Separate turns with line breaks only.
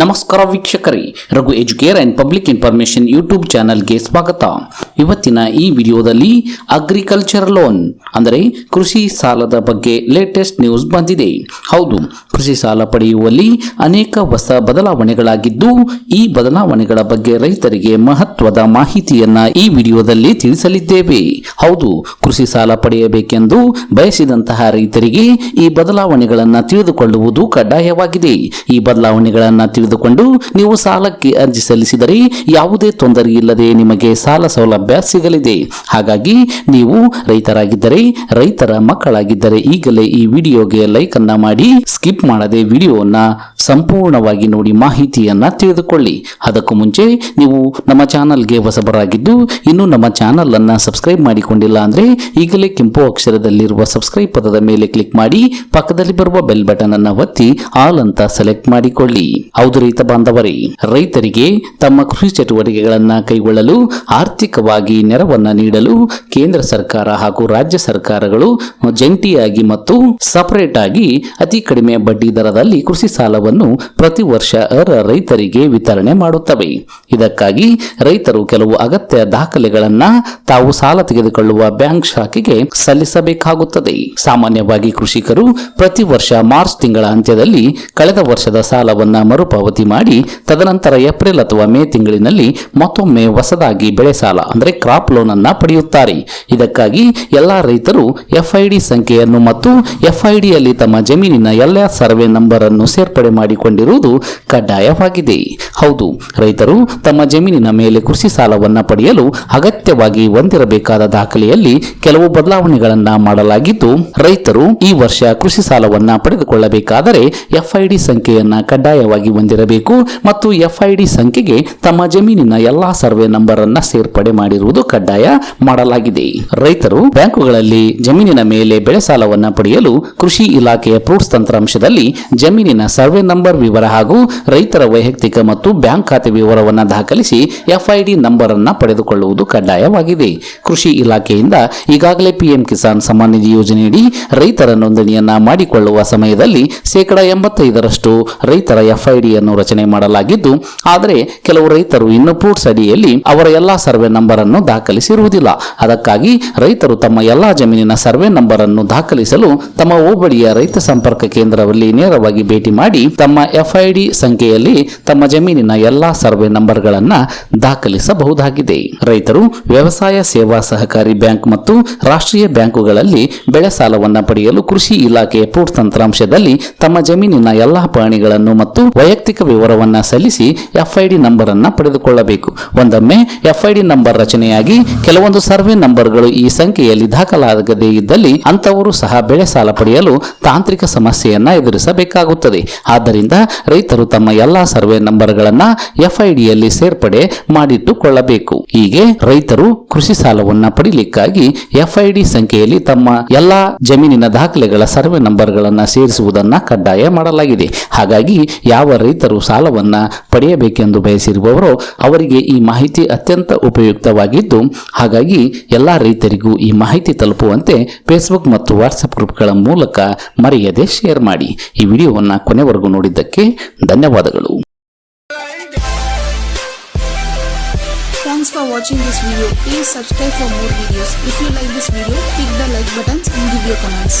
ನಮಸ್ಕಾರ ವೀಕ್ಷಕರೇ, Raghu Educare and public information YouTube ಚಾನಲ್ಗೆ ಸ್ವಾಗತ. ಇವತ್ತಿನ ಈ ವಿಡಿಯೋದಲ್ಲಿ ಅಗ್ರಿಕಲ್ಚರ್ ಲೋನ್ ಅಂದರೆ ಕೃಷಿ ಸಾಲದ ಬಗ್ಗೆ ಲೇಟೆಸ್ಟ್ ನ್ಯೂಸ್ ಬಂದಿದೆ. ಹೌದು, ಕೃಷಿ ಸಾಲ ಪಡೆಯುವಲ್ಲಿ ಅನೇಕ ಹೊಸ ಬದಲಾವಣೆಗಳಾಗಿದ್ದು, ಈ ಬದಲಾವಣೆಗಳ ಬಗ್ಗೆ ರೈತರಿಗೆ ಮಹತ್ವದ ಮಾಹಿತಿಯನ್ನ ಈ ವಿಡಿಯೋದಲ್ಲಿ ತಿಳಿಸಲಿದ್ದೇವೆ. ಹೌದು, ಕೃಷಿ ಸಾಲ ಪಡೆಯಬೇಕೆಂದು ಬಯಸಿದಂತಹ ರೈತರಿಗೆ ಈ ಬದಲಾವಣೆಗಳನ್ನು ತಿಳಿದುಕೊಳ್ಳುವುದು ಕಡ್ಡಾಯವಾಗಿದೆ. ಈ ಬದಲಾವಣೆಗಳನ್ನು ತಿಳಿದುಕೊಂಡು ನೀವು ಸಾಲಕ್ಕೆ ಅರ್ಜಿ ಸಲ್ಲಿಸಿದರೆ ಯಾವುದೇ ತೊಂದರೆ ಇಲ್ಲದೆ ನಿಮಗೆ ಸಾಲ ಸೌಲಭ್ಯ ಸಿಗಲಿದೆ. ಹಾಗಾಗಿ ನೀವು ರೈತರಾಗಿದ್ದರೆ, ರೈತರ ಮಕ್ಕಳಾಗಿದ್ದರೆ ಈಗಲೇ ಈ ವಿಡಿಯೋಗೆ ಲೈಕ್ ಅನ್ನ ಮಾಡಿ ಸ್ಕಿಪ್ ಮಾಡದೆ ವಿಡಿಯೋನ ಸಂಪೂರ್ಣವಾಗಿ ನೋಡಿ ಮಾಹಿತಿಯನ್ನ ತಿಳಿದುಕೊಳ್ಳಿ. ಅದಕ್ಕೂ ಮುಂಚೆ ನೀವು ನಮ್ಮ ಚಾನಲ್ಗೆ ಹೊಸಬರಾಗಿದ್ದು, ಇನ್ನು ನಮ್ಮ ಚಾನಲ್ ಅನ್ನ ಸಬ್ಸ್ಕ್ರೈಬ್ ಮಾಡಿಕೊಂಡಿಲ್ಲ ಅಂದ್ರೆ ಈಗಲೇ ಕೆಂಪು ಅಕ್ಷರದಲ್ಲಿರುವ ಸಬ್ಸ್ಕ್ರೈಬ್ ಪದದ ಮೇಲೆ ಕ್ಲಿಕ್ ಮಾಡಿ, ಪಕ್ಕದಲ್ಲಿ ಬರುವ ಬೆಲ್ ಬಟನ್ ಅನ್ನ ಒತ್ತಿ ಆಲ್ ಅಂತ ಸೆಲೆಕ್ಟ್ ಮಾಡಿಕೊಳ್ಳಿ. ಹೌದು ರೈತ ಬಾಂಧವರೇ, ರೈತರಿಗೆ ತಮ್ಮ ಕೃಷಿ ಚಟುವಟಿಕೆಗಳನ್ನು ಕೈಗೊಳ್ಳಲು, ಆರ್ಥಿಕವಾಗಿ ನೆರವನ್ನು ನೀಡಲು ಕೇಂದ್ರ ಸರ್ಕಾರ ಹಾಗೂ ರಾಜ್ಯ ಸರ್ಕಾರಗಳು ಜಂಟಿಯಾಗಿ ಮತ್ತು ಸಪರೇಟ್ ಆಗಿ ಅತಿ ಕಡಿಮೆ ಬಡ್ಡಿ ದರದಲ್ಲಿ ಕೃಷಿ ಸಾಲವನ್ನು ಪ್ರತಿ ವರ್ಷ ರೈತರಿಗೆ ವಿತರಣೆ ಮಾಡುತ್ತವೆ. ಇದಕ್ಕಾಗಿ ರೈತರು ಕೆಲವು ಅಗತ್ಯ ದಾಖಲೆಗಳನ್ನ ತಾವು ಸಾಲ ತೆಗೆದುಕೊಳ್ಳುವ ಬ್ಯಾಂಕ್ ಶಾಖೆಗೆ ಸಲ್ಲಿಸಬೇಕಾಗುತ್ತದೆ. ಸಾಮಾನ್ಯವಾಗಿ ಕೃಷಿಕರು ಪ್ರತಿ ವರ್ಷ ಮಾರ್ಚ್ ತಿಂಗಳ ಅಂತ್ಯದಲ್ಲಿ ಕಳೆದ ವರ್ಷದ ಸಾಲವನ್ನ ಮರುಪಾವತಿ ಮಾಡಿ ತದನಂತರ ಏಪ್ರಿಲ್ ಅಥವಾ ಮೇ ತಿಂಗಳಿನಲ್ಲಿ ಮತ್ತೊಮ್ಮೆ ಹೊಸದಾಗಿ ಬೆಳೆ ಸಾಲ, ಅಂದರೆ ಕ್ರಾಪ್ ಲೋನ್ ಅನ್ನ ಪಡೆಯುತ್ತಾರೆ. ಇದಕ್ಕಾಗಿ ಎಲ್ಲಾ ರೈತರು ಎಫ್ಐಡಿ ಸಂಖ್ಯೆಯನ್ನು ಮತ್ತು ಎಫ್ಐಡಿಯಲ್ಲಿ ತಮ್ಮ ಜಮೀನಿನ ಎಲ್ಲ ಸರ್ವೆ ನಂಬರ್ ಅನ್ನು ಸೇರ್ಪಡೆ ಮಾಡಿಕೊಂಡಿರುವುದು ಕಡ್ಡಾಯವಾಗಿದೆ. ಹೌದು, ರೈತರು ತಮ್ಮ ಜಮೀನಿನ ಮೇಲೆ ಕೃಷಿ ಸಾಲವನ್ನು ಪಡೆಯಲು ಅಗತ್ಯವಾಗಿ ಹೊಂದಿರಬೇಕಾದ ದಾಖಲೆಯಲ್ಲಿ ಕೆಲವು ಬದಲಾವಣೆಗಳನ್ನು ಮಾಡಲಾಗಿದ್ದು, ರೈತರು ಈ ವರ್ಷ ಕೃಷಿ ಸಾಲವನ್ನು ಪಡೆದುಕೊಳ್ಳಬೇಕಾದರೆ ಎಫ್ಐಡಿ ಸಂಖ್ಯೆಯನ್ನು ಕಡ್ಡಾಯವಾಗಿ ಹೊಂದಿರಬೇಕು ಮತ್ತು ಎಫ್ಐಡಿ ಸಂಖ್ಯೆಗೆ ತಮ್ಮ ಜಮೀನಿನ ಎಲ್ಲಾ ಸರ್ವೆ ನಂಬರ್ ಅನ್ನ ಸೇರ್ಪಡೆ ಮಾಡಿರುವುದು ಕಡ್ಡಾಯ ಮಾಡಲಾಗಿದೆ. ರೈತರು ಬ್ಯಾಂಕುಗಳಲ್ಲಿ ಜಮೀನಿನ ಮೇಲೆ ಬೆಳೆ ಸಾಲವನ್ನು ಪಡೆಯಲು ಕೃಷಿ ಇಲಾಖೆಯ ಫ್ರೂಟ್ಸ್ ತಂತ್ರಾಂಶದಲ್ಲಿ ಜಮೀನಿನ ಸರ್ವೆ ನಂಬರ್ ವಿವರ ಹಾಗೂ ರೈತರ ವೈಯಕ್ತಿಕ ಮತ್ತು ಬ್ಯಾಂಕ್ ಖಾತೆ ವಿವರವನ್ನು ದಾಖಲಿಸಿ ಎಫ್ಐಡಿ ನಂಬರ್ ಅನ್ನ ಪಡೆದುಕೊಳ್ಳುವುದು ಕಡ್ಡಾಯವಾಗಿದೆ. ಕೃಷಿ ಇಲಾಖೆಯಿಂದ ಈಗಾಗಲೇ ಪಿಎಂ ಕಿಸಾನ್ ಸಮ್ಮಾನ್ ನಿಧಿ ಯೋಜನೆಯಡಿ ರೈತರ ನೋಂದಣಿಯನ್ನ ಮಾಡಿಕೊಳ್ಳುವ ಸಮಯದಲ್ಲಿ ಶೇಕಡಾ ಎಂಬತ್ತೈದರಷ್ಟು ರೈತರ ಎಫ್ಐಡಿಯನ್ನು ರಚನೆ ಮಾಡಲಾಗಿದ್ದು, ಆದರೆ ಕೆಲವು ರೈತರು ಇನ್ನು ಫ್ರೂಟ್ಸ್ ಅಡಿಯಲ್ಲಿ ಅವರ ಎಲ್ಲಾ ಸರ್ವೆ ನಂಬರ್ ಅನ್ನು ದಾಖಲಿಸಿರುವುದಿಲ್ಲ. ಅದಕ್ಕಾಗಿ ರೈತರು ತಮ್ಮ ಎಲ್ಲಾ ಜಮೀನಿನ ಸರ್ವೆ ನಂಬರ್ ಅನ್ನು ದಾಖಲಿಸಲು ತಮ್ಮ ಹೋಬಳಿಯ ರೈತ ಸಂಪರ್ಕ ಕೇಂದ್ರದಲ್ಲಿ ನೇರವಾಗಿ ಭೇಟಿ ಮಾಡಿ, ತಮ್ಮ ಎಫ್ಐಡಿ ಸಂಖ್ಯೆಯಲ್ಲಿ ತಮ್ಮ ಜಮೀನಿನ ಎಲ್ಲಾ ಸರ್ವೆ ನಂಬರ್ಗಳನ್ನು ದಾಖಲಿಸಬಹುದಾಗಿದೆ. ರೈತರು ವ್ಯವಸಾಯ ಸೇವಾ ಸಹಕಾರಿ ಬ್ಯಾಂಕ್ ಮತ್ತು ರಾಷ್ಟ್ರೀಯ ಬ್ಯಾಂಕುಗಳಲ್ಲಿ ಬೆಳೆ ಸಾಲವನ್ನು ಪಡೆಯಲು ಕೃಷಿ ಇಲಾಖೆಯ ಪೂರ್ವ ತಂತ್ರಾಂಶದಲ್ಲಿ ತಮ್ಮ ಜಮೀನಿನ ಎಲ್ಲಾ ಪ್ರಾಣಿಗಳನ್ನು ಮತ್ತು ವೈಯಕ್ತಿಕ ವಿವರವನ್ನ ಸಲ್ಲಿಸಿ ಎಫ್ಐಡಿ ನಂಬರ್ ನಂಬರನ್ನು ಪಡೆದುಕೊಳ್ಳಬೇಕು. ಒಂದೊಮ್ಮೆ ಎಫ್ಐಡಿ ನಂಬರ್ ರಚನೆಯಾಗಿ ಕೆಲವೊಂದು ಸರ್ವೆ ನಂಬರ್ಗಳು ಈ ಸಂಖ್ಯೆಯಲ್ಲಿ ದಾಖಲಾಗದೇ ಇದ್ದಲ್ಲಿ ಅಂತವರು ಸಹ ಬೆಳೆ ಸಾಲ ಪಡೆಯಲು ತಾಂತ್ರಿಕ ಸಮಸ್ಯೆಯನ್ನು ಎದುರಿಸಬೇಕಾಗುತ್ತದೆ. ಆದ್ದರಿಂದ ರೈತರು ತಮ್ಮ ಎಲ್ಲಾ ಸರ್ವೆ ನಂಬರ್ಗಳನ್ನ ಎಫ್ಐಡಿಯಲ್ಲಿ ಸೇರ್ಪಡೆ ಮಾಡಿಟ್ಟುಕೊಳ್ಳಬೇಕು. ಹೀಗೆ ರೈತರು ಕೃಷಿ ಸಾಲವನ್ನ ಪಡೆಯಲಿಕ್ಕಾಗಿ ಎಫ್ಐಡಿ ಸಂಖ್ಯೆಯಲ್ಲಿ ತಮ್ಮ ಎಲ್ಲಾ ಜಮೀನಿನ ದಾಖಲೆಗಳ ಸರ್ವೆ ನಂಬರ್ಗಳನ್ನು ಸೇರಿಸುವುದನ್ನ ಕಡ್ಡಾಯ ಮಾಡಲಾಗಿದೆ. ಹಾಗಾಗಿ ಯಾವ ರೈತರು ಸಾಲವನ್ನು ಪಡೆಯಬೇಕೆಂದು ಬಯಸಿರುವವರು ಅವರಿಗೆ ಈ ಮಾಹಿತಿ ಅತ್ಯಂತ ಉಪಯುಕ್ತವಾಗಿದ್ದು ಹಾಗಾಗಿ ಎಲ್ಲ ರೈತರಿಗೂ ಈ ಮಾಹಿತಿ ತಲುಪುವಂತೆ ಫೇಸ್ಬುಕ್ ಮತ್ತು ವಾಟ್ಸಪ್ ಗ್ರೂಪ್ಗಳ ಮೂಲಕ ಮರೆಯದೆ ಶೇರ್ ಮಾಡಿ ಈ ವಿಡಿಯೋವನ್ನು ಕೊನೆವರೆಗೂ ನೋಡಿದ್ದಕ್ಕೆ ಧನ್ಯವಾದಗಳು
Thanks for watching this video. Please subscribe for more videos. If you like this video, click the like buttons and give your comments.